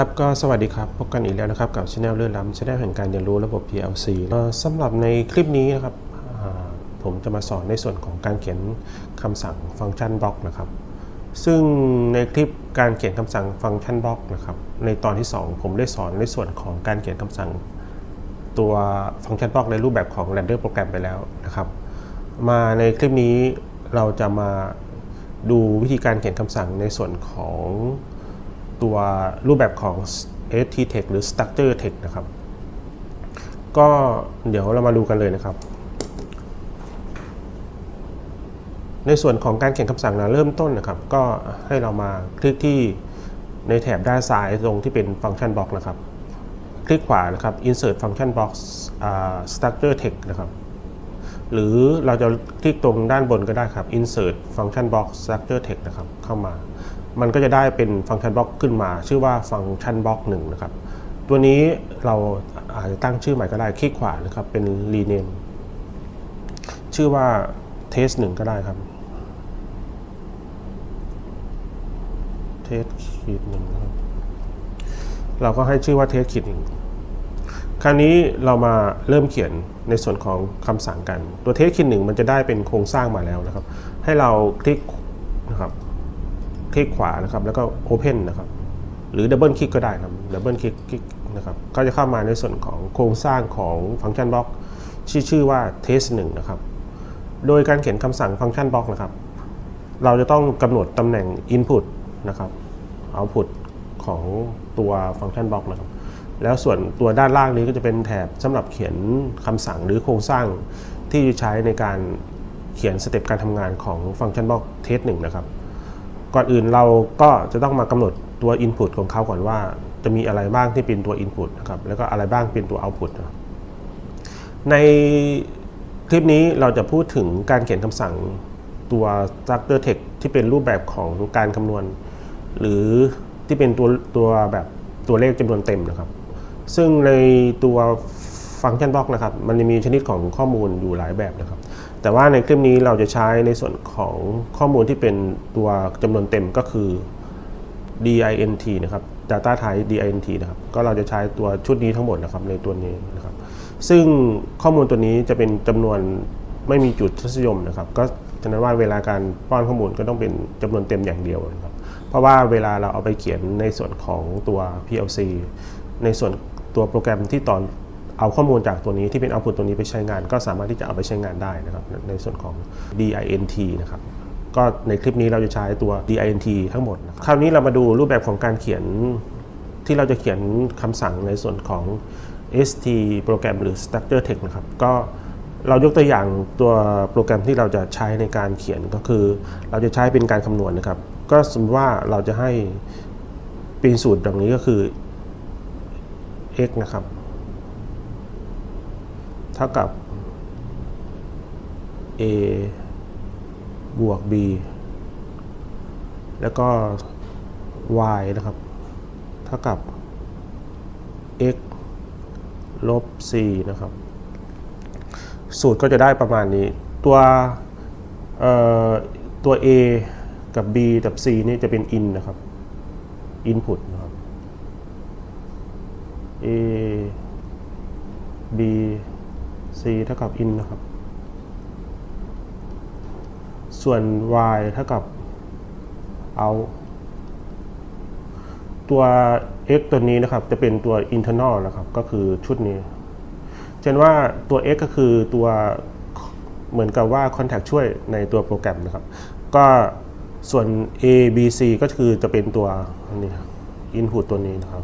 ครับก็สวัสดีครับ พบกันอีกแล้วนะครับ กับช anel เลื่อนล้ำช anel แห่งการเรียนรู้ระบบ PLC สำหรับในคลิปนี้นะครับผมจะมาสอนในส่วนของการเขียนคำสั่งฟังก์ชันบล็อกนะครับ ซึ่งในคลิปการเขียนคำสั่งฟังก์ชันบล็อกนะครับในตอนที่ 2 ผมได้สอนในส่วนของการเขียนคำสั่ง ตัวฟังก์ชันบล็อกในรูปแบบของ render โปรแกรมไปแล้วนะครับ มาในคลิปนี้เราจะมาดูวิธีการเขียนคำสั่งในส่วนของ ตัวรูปแบบของ ST text หรือ structure text นะครับ ก็เดี๋ยวเรามาดูกันเลยนะครับ ในส่วนของการเขียนคำสั่งนะเริ่มต้นนะครับ ก็ให้เรามาคลิกที่ในแถบด้านซ้ายตรงที่เป็นฟังก์ชันบล็อกนะครับ คลิกขวานะครับ insert function box อ่า structure text นะครับ หรือเราจะคลิกตรงด้านบนก็ได้ครับ insert function box structure text นะครับ เข้ามา มันก็จะได้เป็นฟังก์ชันบล็อกขึ้นมา ชื่อว่าฟังก์ชันบล็อกหนึ่งนะครับ ตัวนี้เราอาจจะตั้งชื่อใหม่ก็ได้คลิกขวานะครับ เป็น rename ชื่อว่า test หนึ่งก็ได้ครับ test ขีดหนึ่งครับ เราก็ให้ชื่อว่า test ขีดหนึ่งคราวนี้เรามาเริ่มเขียนในส่วนของคำสั่งกัน ตัวเทสคิดหนึ่งมันจะได้เป็นโครงสร้างมาแล้วนะครับ ให้เราคลิกนะครับ ลิกขวานะครับ แล้วก็ Open นะครับ หรือดับเบิลคลิกก็ได้ครับดับเบิลคลิกคลิกนะครับก็จะเข้ามาในส่วนของโครงสร้างของฟังก์ชันบล็อกที่ชื่อว่า test 1นะครับ โดยการเขียนคำสั่งฟังก์ชันบล็อกนะครับ เราจะต้องกำหนดตำแหน่ง input นะครับ output ของตัวฟังก์ชันบล็อกนะครับ แล้วส่วนตัวด้านล่างนี้ก็จะเป็นแถบสำหรับเขียนคำสั่งหรือโครงสร้างที่จะใช้ในการเขียนสเต็ปการทำงานของฟังก์ชันบล็อกเทสหนึ่งนะครับ ก่อนอื่นเราก็จะต้องมากำหนดตัว Input ของเขาก่อนว่าจะมีอะไรบ้างที่เป็นตัว Input นะครับแล้วก็อะไรบ้างเป็นตัว Output นะครับในคลิปนี้เราจะพูดถึงการเขียนคำสั่งตัว structure text ที่เป็นรูปแบบของการคำนวณ หรือที่เป็นตัวตัวแบบตัวเลขจำนวนเต็มนะครับ ซึ่งในตัวฟังก์ชันบล็อกนะครับ มันจะมีชนิดของข้อมูลอยู่หลายแบบนะครับ แต่ว่าในคลิปนี้เราจะใช้ในส่วนของข้อมูลที่เป็นตัวจำนวนเต็มก็คือ dint นะครับ data type dint นะครับ ก็เราจะใช้ตัวชุดนี้ทั้งหมดนะครับในตัวนี้นะครับ ซึ่งข้อมูลตัวนี้จะเป็นจำนวนไม่มีจุดทศนิยมนะครับ ก็ฉะนั้นว่าเวลาการป้อนข้อมูลก็ต้องเป็นจำนวนเต็มอย่างเดียวนะครับ เพราะว่าเวลาเราเอาไปเขียนในส่วนของตัว PLC ในส่วนตัวโปรแกรมที่ตอน เอาข้อมูลจากตัวนี้ที่เป็นเอา t ุ t ตัวนี้ไปใช้งาน ก็สามารถที่จะเอาไปใช้งานได้นะครับในส่วนของ DINT นะครับก็ในคลิปนี้เราจะใช้ตัว DINT ทั้งหมดนะครับคราวนี้เรามาดูรูปแบบของการเขียนที่เราจะเขียนคำสั่งในส่วนของ ST โปรแกรมหรือ Structure Text นะครับ ก็เรายกตัวอย่างตัวโปรแกรมที่เราจะใช้ในการเขียนก็คือ เราจะใช้เป็นการคำนวณนะครับ ก็สมมติว่าเราจะให้เป็นสูตรดังนี้ก็คือ x นะครับ เท่ากับ a บวก b แล้วก็ y นะครับ เท่ากับ x ลบ c นะครับ สูตรก็จะได้ประมาณนี้ ตัวเอ่อตัว a กับ b กับ c นี่จะเป็น in นะครับ input นะครับ a b เท่ากับ in นะครับ ส่วน y เท่ากับ out ตัว x ตัวนี้นะครับจะเป็นตัว internal นะครับก็คือชุดนี้เช่นว่าตัว x ก็คือตัวเหมือนกับว่า contact ช่วยในตัวโปรแกรมนะครับ ก็ส่วน a b c ก็คือจะเป็นตัวอันนี้ครับ input ตัวนี้นะครับ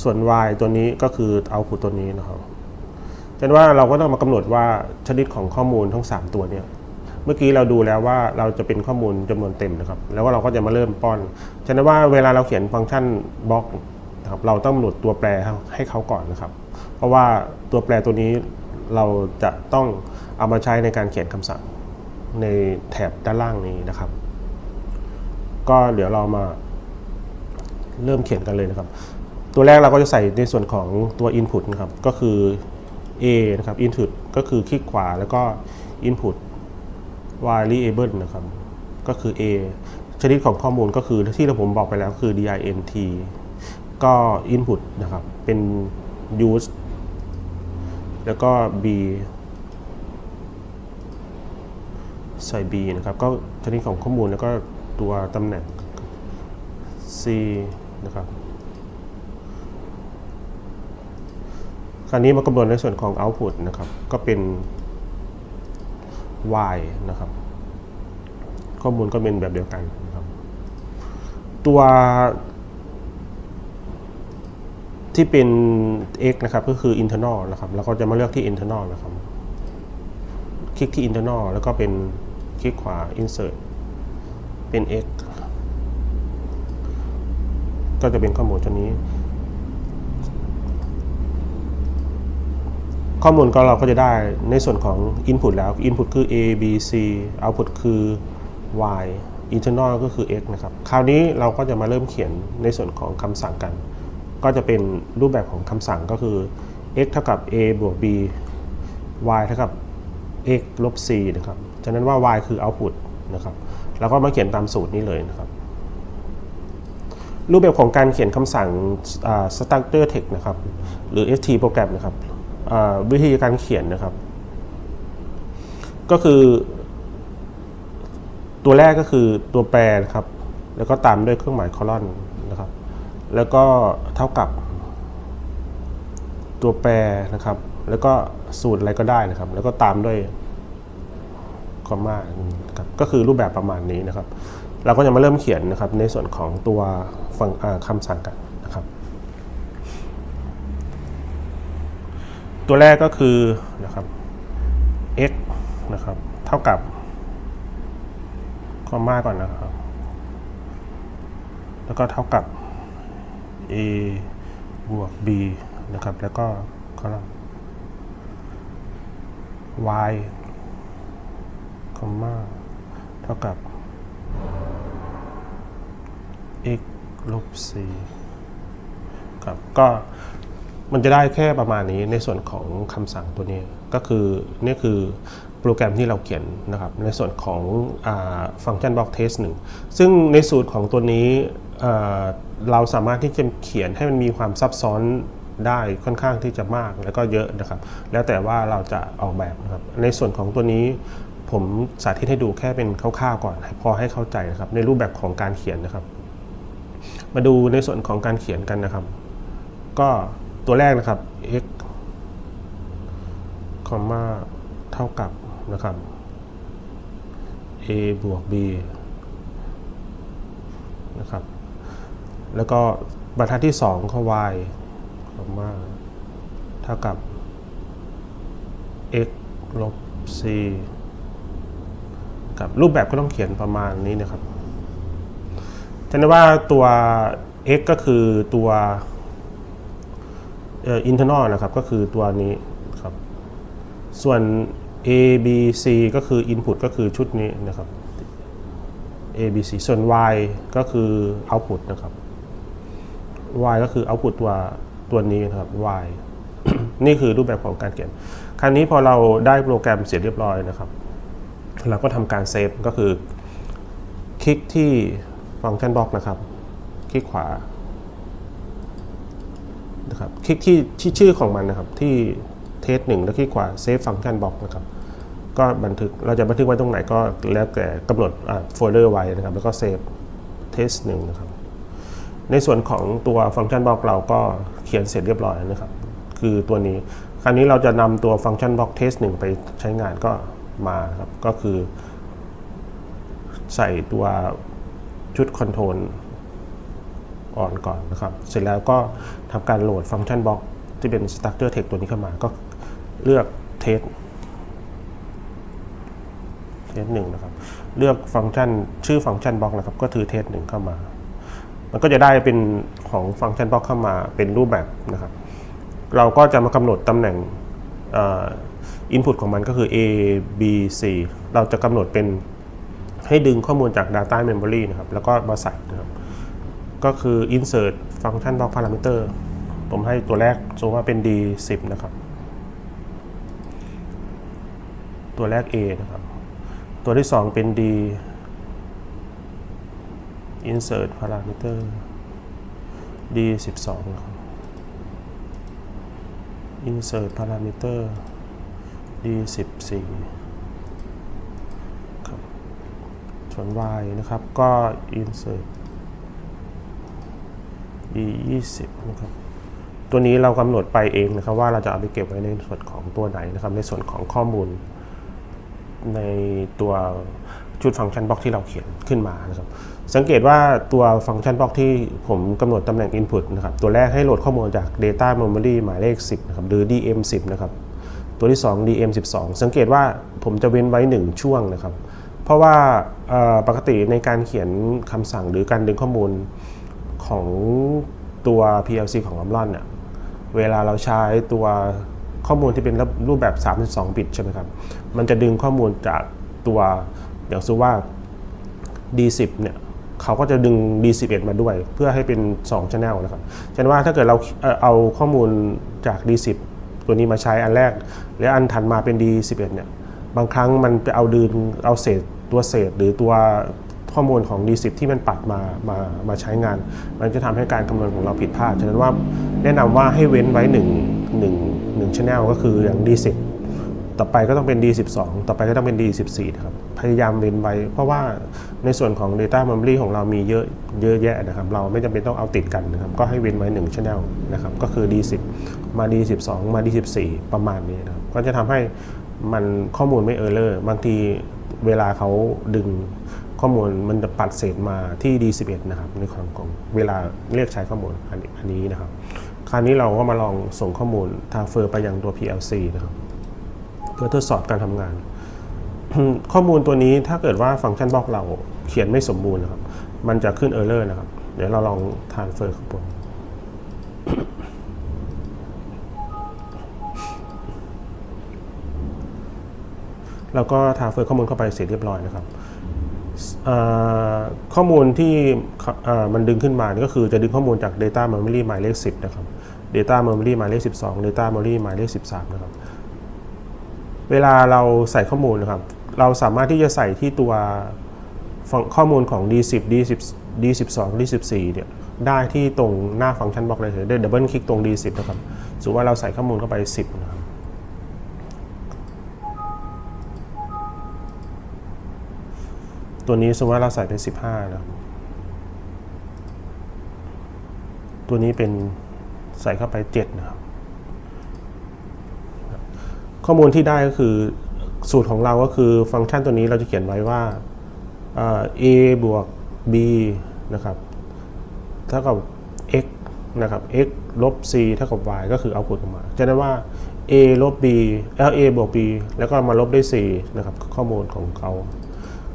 ส่วน y ตัวนี้ก็คือ output ตัวนี้นะครับ เช่นว่าเราก็ต้องมากำหนดว่าชนิดของข้อมูลทั้ง 3 ตัวเนี่ยเมื่อกี้เราดูแล้วว่าเราจะเป็นข้อมูลจำนวนเต็มนะครับ แล้วก็เราก็จะมาเริ่มป้อน ฉะนั้นว่าเวลาเราเขียนฟังก์ชันบล็อกนะครับเราต้องกำหนดตัวแปรให้เขาก่อนนะครับ เพราะว่าตัวแปรตัวนี้เราจะต้องเอามาใช้ในการเขียนคำสั่งในแถบด้านล่างนี้นะครับ ก็เดี๋ยวเรามาเริ่มเขียนกันเลยนะครับ ตัวแรกเราก็จะใส่ในส่วนของตัว Input นะครับ ก็คือ A นะครับ Input ก็คือคลิกขวาแล้วก็ Input variable นะครับ ก็คือ A ชนิดของข้อมูลก็คือที่ผมบอกไปแล้วคือ dint ก็ input นะครับ เป็น use แล้วก็ b ใส่ b นะครับ ก็ชนิดของข้อมูลแล้วก็ตัวตำแหน่ง c นะครับ คราวนี้มากำหนดในส่วนของ output นะครับ ก็เป็น y นะครับ ข้อมูลก็เป็นแบบเดียวกันนะครับ ตัวที่เป็น x นะครับก็คือ internal นะครับ แล้วก็จะมาเลือกที่ internal นะครับ คลิกที่ internal แล้วก็เป็นคลิกขวา insert เป็น x ก็จะเป็นข้อมูลตัวนี้ ข้อมูลก็เราก็จะได้ในส่วนของ input แล้ว input คือ a b c output คือ y internal ก็คือ x นะครับ คราวนี้เราก็จะมาเริ่มเขียนในส่วนของคำสั่งกัน ก็จะเป็นรูปแบบของคำสั่งก็คือ x เท่ากับ a บวก b y เท่ากับ x ลบ c นะครับ ฉะนั้นว่า y คือ output นะครับ แล้วก็มาเขียนตามสูตรนี้เลยนะครับ รูปแบบของการเขียนคำสั่ง structure text นะครับ หรือ st โปรแกรมนะครับ วิธีการเขียนนะครับ ก็คือ ตัวแรกก็คือตัวแปรนะครับ แล้วก็ตามด้วยเครื่องหมายคอลอนนะครับ แล้วก็เท่ากับ ตัวแปรนะครับ แล้วก็สูตรอะไรก็ได้นะครับ แล้วก็ตามด้วยคอมมาครับก็คือรูปแบบประมาณนี้นะครับ เราก็จะมาเริ่มเขียนนะครับในส่วนของตัวฟังอ่าคำสั่งกันนะครับ ตัวแรกก็คือนะครับ x นะครับ เท่ากับคอมมาก่อนนะครับ แล้วก็เท่ากับ a บวก b นะครับ แล้วก็คอลัมน์ y คอมมาเท่ากับ x ลบ c ครับก็ มันจะได้แค่ประมาณนี้ในส่วนของคำสั่งตัวนี้ก็คือนี่คือโปรแกรมที่เราเขียนนะครับในส่วนของฟังก์ชันบล็อกเทสหนึ่งซึ่งในสูตรของตัวนี้เราสามารถที่จะเขียนให้มันมีความซับซ้อนได้ค่อนข้างที่จะมากแล้วก็เยอะนะครับ แล้วแต่ว่าเราจะออกแบบนะครับ ในส่วนของตัวนี้ผมสาธิตให้ดูแค่เป็นคร่าวๆก่อน พอให้เข้าใจนะครับ ในรูปแบบของการเขียนนะครับ มาดูในส่วนของการเขียนกันนะครับ ก็ ตัวแรกนะครับ x คอมมาเท่ากับนะครับ a บวก b นะครับ แล้วก็บรรทัดที่2ข้อ y คอมมาเท่ากับ x ลบ c กับรูปแบบก็ต้องเขียนประมาณนี้นะครับจะได้ว่าตัว x ก็คือตัว อ่อ internal นะครับก็คือตัวนี้ครับ ส่วน a b c ก็คือ input ก็คือชุดนี้นะครับ a b c ส่วน y ก็คือ output นะครับ y ก็คือ output ตัวตัวนี้นะครับ y นี่คือรูปแบบของการเขียนคราวนี้พอเราได้โปรแกรมเสร็จเรียบร้อยนะครับ เราก็ทำการเซฟก็คือ คลิกที่ฟังก์ชันบล็อกนะครับ คลิกขวา นะครับคลิกที่ที่ชื่อของมันนะครับที่เทสหนึ่งแล้วคลิกขวาเซฟฟังก์ชันบล็อกนะครับก็บันทึกเราจะบันทึกไว้ตรงไหนก็แล้วแต่กำหนดโฟลเดอร์ไว้นะครับแล้วก็เซฟเทสหนึ่งนะครับในส่วนของตัวฟังก์ชันบล็อกเราก็เขียนเสร็จเรียบร้อยนะครับ คือตัวนี้ คราวนี้เราจะนำตัวฟังก์ชันบล็อกเทสหนึ่งไปใช้งานก็มาครับก็คือ ใส่ตัวชุดคอนโทรล อ่อนก่อนนะครับ เสร็จแล้วก็ทำการโหลดฟังก์ชันบล็อกที่เป็น structure text ตัวนี้เข้ามาก็เลือกเทสเทสหนึ่งนะครับ เลือกฟังก์ชันชื่อฟังก์ชันบล็อกนะครับ ก็คือเทสหนึ่งเข้ามา มันก็จะได้เป็นของฟังก์ชันบล็อกเข้ามาเป็นรูปแบบนะครับ เราก็จะมากำหนดตำแหน่งอินพุตของมันก็คือ A B C เราจะกำหนดเป็นให้ดึงข้อมูลจาก Data Memory นะครับ แล้วก็มาใส่นะครับ ก็คือ insert function block parameter ผมให้ตัวแรกสมมติว่าเป็น D 10นะครับ ตัวแรก A นะครับ ตัวที่ 2 เป็น D insert parameter D12 ครับ insert parameter D14 ครับส่วน y นะครับ ก็ insert D20 นะครับตัวนี้เรากำหนดไปเองนะครับว่าเราจะเอาไปเก็บไว้ในส่วนของตัวไหนนะครับ ในส่วนของข้อมูล ในตัวชุดฟังก์ชันบล็อกที่เราเขียนขึ้นมานะครับ สังเกตว่าตัวฟังก์ชันบล็อกที่ผมกำหนดตำแหน่ง Input นะครับตัวแรกให้โหลดข้อมูลจาก Data Memory หมายเลข 10นะครับหรือ DM10 นะครับตัวที่ 2 DM12 สังเกตว่าผมจะเว้นไว้ 1 ช่วงนะครับ เพราะว่าปกติในการเขียนคำสั่งหรือการดึงข้อมูล ของตัว PLC ของ Omron เนี่ยเวลาเราใช้ตัวข้อมูลที่เป็นรูปแบบ 32 บิตใช่ไหมครับ มันจะดึงข้อมูลจากตัวอย่างซูว่า D10 เนี่ยเขาก็จะดึง D11 มาด้วยเพื่อให้เป็น2 channel นะครับฉะนั้นว่าถ้าเกิดเราเอ่อเอาข้อมูลจาก D10 ตัวนี้มาใช้อันแรก และอันถัดมาเป็น D11 เนี่ยบางครั้งมันไปเอาดึงเอาเศษตัวเศษหรือตัว ข้อมูลของ D10 ที่มันปัดมามามาใช้งาน มันจะทำให้การคำนวณของเราผิดพลาด ฉะนั้นว่าแนะนำว่าให้เว้นไว้1 1 1 channel ก็คืออย่าง D10 ต่อไปก็ต้องเป็น D12 ต่อไปก็ต้องเป็น D14 ครับ พยายามเว้นไว้ เพราะว่าในส่วนของ Data Memory ของเรามีเยอะเยอะแยะนะครับ เราไม่จำเป็นต้องเอาติดกันนะครับ ก็ให้เว้นไว้1 channel นะครับ ก็คือ D10 มา D12 มา D14 ประมาณนี้นะครับ ก็จะทำให้มันข้อมูลไม่เออร์เลอร์ บางทีเวลาเขาดึง ข้อมูลมันจะปัดเศษมาที่ D11 นะครับในของของเวลาเรียกใช้ข้อมูลอันนี้อันนี้นะครับ คราวนี้เราก็มาลองส่งข้อมูลทางเฟอร์ไปยังตัว PLC นะครับเพื่อทดสอบการทำงาน ข้อมูลตัวนี้ถ้าเกิดว่าฟังก์ชันบล็อกเราเขียนไม่สมบูรณ์นะครับ มันจะขึ้นเออร์เร์นะครับ เดี๋ยวเราลองทานเฟอร์ข้างบนแล้วก็ทาเฟอร์ข้อมูลเข้าไปเสร็จเรียบร้อยนะครับ ข้อมูลที่มันดึงขึ้นมาก็คือจะดึงข้อมูลจาก Data Memory หมายเลข 10 นะครับ Data Memory หมายเลข 12 Data Memory หมายเลข 13 นะครับ เวลาเราใส่ข้อมูลนะครับ เราสามารถที่จะใส่ที่ตัวข้อมูลของ D10 D10 D12 D14 เนี่ยได้ที่ตรงหน้าฟังก์ชันบล็อกเลยได้ดับเบิลคลิกตรง D10 นะครับสมมติว่าเราใส่ข้อมูลเข้าไป 10 นะครับ ตัวนี้สมมติว่าเราใส่เป็น 15 นะ ตัวนี้เป็นใส่เข้าไป 7 นะครับ ข้อมูลที่ได้ก็คือสูตรของเราก็คือฟังก์ชันตัวนี้เราจะเขียนไว้ว่า a บวก b นะครับ เท่ากับ x นะครับ x ลบ c เท่ากับ y ก็คือเอาผลออกมา จะได้ว่า a ลบ b แล้ว a บวก b แล้วก็มาลบด้วย c นะครับ ข้อมูลของเขา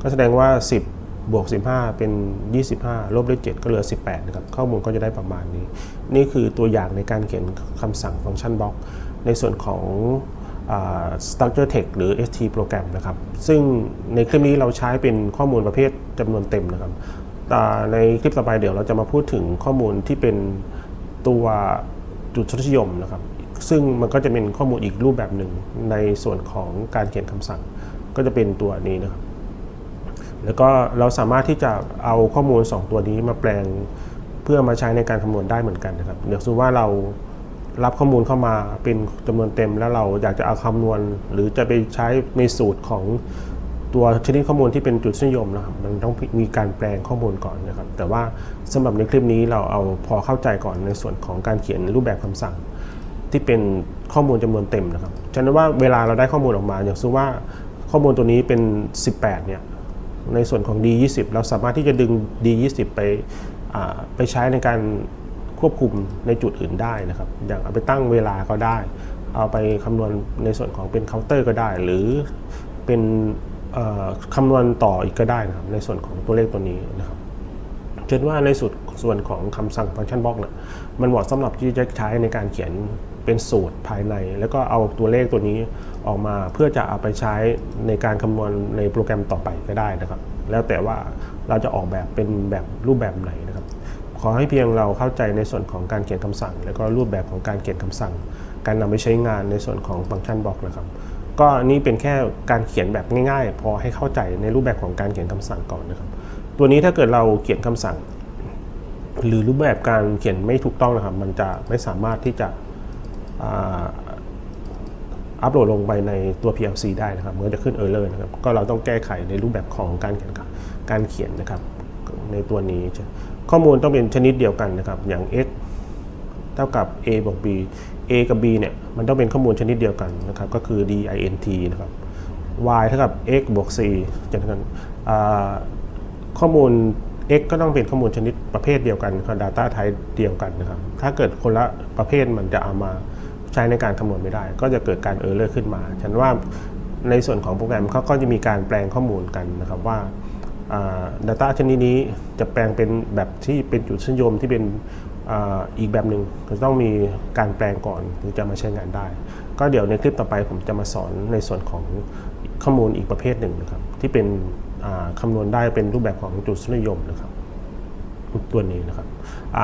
ก็แสดงว่า 10 บวก 15 เป็น 25 ลบด้วย 7 ก็เหลือ 18 นะครับ ข้อมูลก็จะได้ประมาณนี้ นี่คือตัวอย่างในการเขียนคำสั่งฟังก์ชันบล็อก ในส่วนของอ structure text หรือ st โปรแกรมนะครับ ซึ่งในคลิปนี้เราใช้เป็นข้อมูลประเภทจำนวนเต็มนะครับแต่ในคลิปต่อไปเดี๋ยวเราจะมาพูดถึงข้อมูลที่เป็นตัวจุดทศนิยมนะครับ ซึ่งมันก็จะเป็นข้อมูลอีกรูปแบบหนึ่งในส่วนของการเขียนคำสั่ง ก็จะเป็นตัวนี้นะครับ แล้วก็เราสามารถที่จะเอาข้อมูล 2 ตัวนี้มาแปลงเพื่อมาใช้ในการคำนวณได้เหมือนกันนะครับเดี๋ยวสมมติว่าเรารับข้อมูลเข้ามาเป็นจำนวนเต็มแล้วเราอยากจะเอาคำนวณ หรือจะไปใช้ในสูตรของตัวชนิดข้อมูลที่เป็นจุดนิยมนะครับมันต้องมีการแปลงข้อมูลก่อนนะครับ แต่ว่าสำหรับในคลิปนี้เราเอาพอเข้าใจก่อนในส่วนของการเขียนรูปแบบคำสั่ง ที่เป็นข้อมูลจำนวนเต็มนะครับฉะนั้นว่าเวลาเราได้ข้อมูลออกมา อย่างเช่นว่าข้อมูลตัวนี้เป็น 18เนี่ย ในส่วนของ D20 เราสามารถที่จะดึง D20 ไปไปใช้ในการควบคุมในจุดอื่นได้นะครับ อย่างเอาไปตั้งเวลาก็ได้ เอาไปคำนวณในส่วนของเป็นเคาน์เตอร์ก็ได้ หรือเป็นคำนวณต่ออีกก็ได้นะครับ ในส่วนของตัวเลขตัวนี้นะครับเช่นว่าในส่วนส่วนของคำสั่งฟังก์ชันบล็อกเนี่ยมันเหมาะสำหรับที่จะใช้ในการเขียนเป็นสูตรภายใน แล้วก็เอาตัวเลขตัวนี้ ออกมาเพื่อจะเอาไปใช้ในการคำนวณในโปรแกรมต่อไปก็ได้นะครับ แล้วแต่ว่าเราจะออกแบบเป็นแบบรูปแบบไหนนะครับ ขอให้เพียงเราเข้าใจในส่วนของการเขียนคำสั่ง แล้วก็รูปแบบของการเขียนคำสั่ง การนำไปใช้งานในส่วนของฟังก์ชันบล็อกนะครับ ก็นี่เป็นแค่การเขียนแบบง่าย ๆ พอให้เข้าใจในรูปแบบของการเขียนคำสั่งก่อนนะครับ ตัวนี้ถ้าเกิดเราเขียนคำสั่ง หรือรูปแบบการเขียนไม่ถูกต้องนะครับ มันจะไม่สามารถที่จะ อัปโหลดลงไปในตัว PLC ได้นะครับมันก็จะขึ้น error นะครับ ก็เราต้องแก้ไขในรูปแบบของการเขียนการเขียนนะครับ ในตัวนี้ ข้อมูลต้องเป็นชนิดเดียวกันนะครับ อย่าง x เท่ากับ a บวก b a กับ b เนี่ย มันต้องเป็นข้อมูลชนิดเดียวกันนะครับ ก็คือ dint นะครับ y เท่ากับ x บวก c จากนั้นข้อมูล x ก็ต้องเป็นข้อมูลชนิดประเภทเดียวกันคือ data type เดียวกันนะครับ ถ้าเกิดคนละประเภทมันจะเอามา ช้ในการคำนวณไม่ได้ ก็จะเกิดการ error ขึ้นมา ฉันว่าในส่วนของโปรแกรมเขาก็จะมีการแปลงข้อมูลกันนะครับว่า Data ชนิดนี้จะแปลงเป็นแบบที่เป็นจุดชื่นิยมที่เป็นอ,อีกแบบหนึ่งก็ต้องมีการแปลงก่อนถึงจะมาใช้งานได้ ก็เดี๋ยวในคลิปต่อไปผมจะมาสอนในส่วนของข้อมูลอีกประเภทหนึ่งนะครับที่เป็นคำนวณได้เป็นรูปแบบของจุดชื่นิยมนะครับ ตัวนี้นะครับ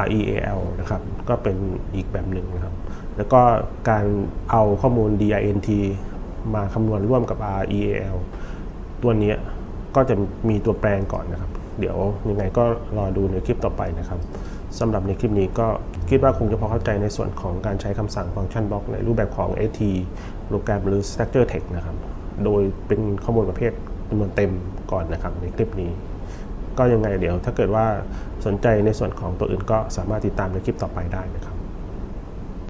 REAL นะครับ ก็เป็นอีกแบบหนึ่งนะครับ แล้วก็การเอาข้อมูล DINT มาคำนวณร่วมกับ REAL ตัวนี้ก็จะมีตัวแปลงก่อนนะครับ เดี๋ยวยังไงก็รอดูในคลิปต่อไปนะครับสำหรับในคลิปนี้ก็คิดว่าคงจะพอเข้าใจในส่วนของการใช้คำสั่งฟังก์ชันบล็อกในรูปแบบของ AT โปรแกรมหรือ Structure Text นะครับ โดยเป็นข้อมูลประเภทจำนวนเต็มก่อนนะครับในคลิปนี้ ก็ยังไงเดี๋ยว ถ้าเกิดว่าสนใจในส่วนของตัวอื่นก็สามารถติดตามในคลิปต่อไปได้นะครับ